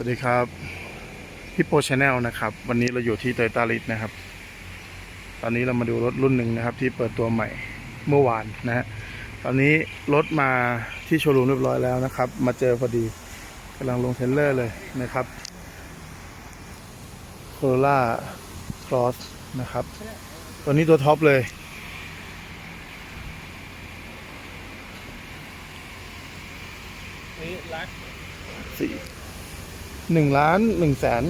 วัสดีครับพี่โปชแนลนะครับ วันนี้เราอยู่ที่เตยตาลิสนะครับ ตอนนี้เรามาดูรถรุ่นหนึ่งนะครับ ที่เปิดตัวใหม่เมื่อวานนะฮะตอนนี้รถมาที่โชว์รูมเรียบร้อยแล้วนะครับ มาเจอพอดีกำลังลงเทรลเลอร์เลยนะครับโคโรล่าครอสนะครับ ตัวนี้ตัวท็อปเลยนี่รักสี่ หนึ่งล้านหนึ่งแสน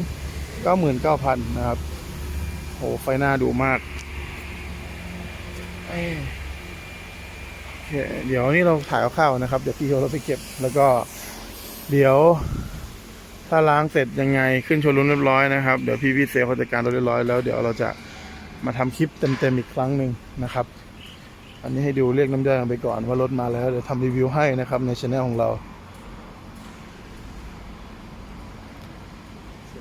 เก้าหมื่นเก้าพันนะครับโหไฟหน้าดูมากเเดี๋ยวนี้เราถ่ายข้าวๆนะครับ เดี๋ยวพี่เขาเราไปเก็บ แล้วก็ เดี๋ยว ถ้าล้างเสร็จยังไงขึ้นโชว์รูมเรียบร้อยนะครับ เดี๋ยวพี่พี่เซลเขาจัดการเราเรียบร้อยแล้วเดี๋ยวเราจะมาทำคลิปเต็มๆอีกครั้งหนึ่งนะครับ อันนี้ให้ดูเรียกน้ำย่อยไปก่อนว่ารถมาแล้วเดี๋ยวทำรีวิวให้นะครับในช anel ของเรา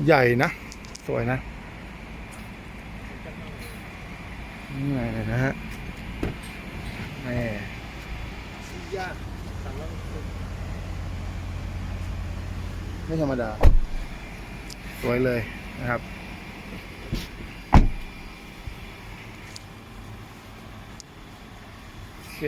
ใหญ่นะ สวยนะนี่นะฮะแม่ไม่ธรรมดา สวยเลยนะครับโอเค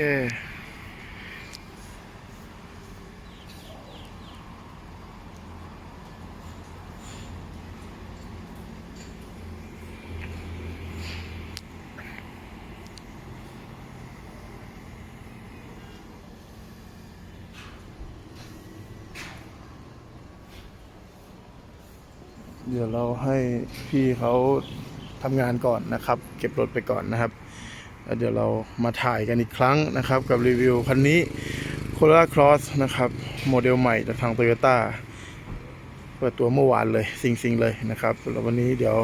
เดี๋ยวเราให้พี่เขาทำงานก่อนนะครับ เก็บรถไปก่อนนะครับแล้วเดี๋ยวเรามาถ่ายกันอีกครั้งนะครับ กับรีวิวคันนี้ c o r o l a Cross นะครับโมเดลใหม่จากทาง Toyota เปิดตัวเมื่อวานเลย สิงๆเลยนะครับแล้ววันนี้เดี๋ยว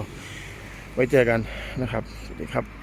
ไว้เจอกันนะครับ สวัสดีครับ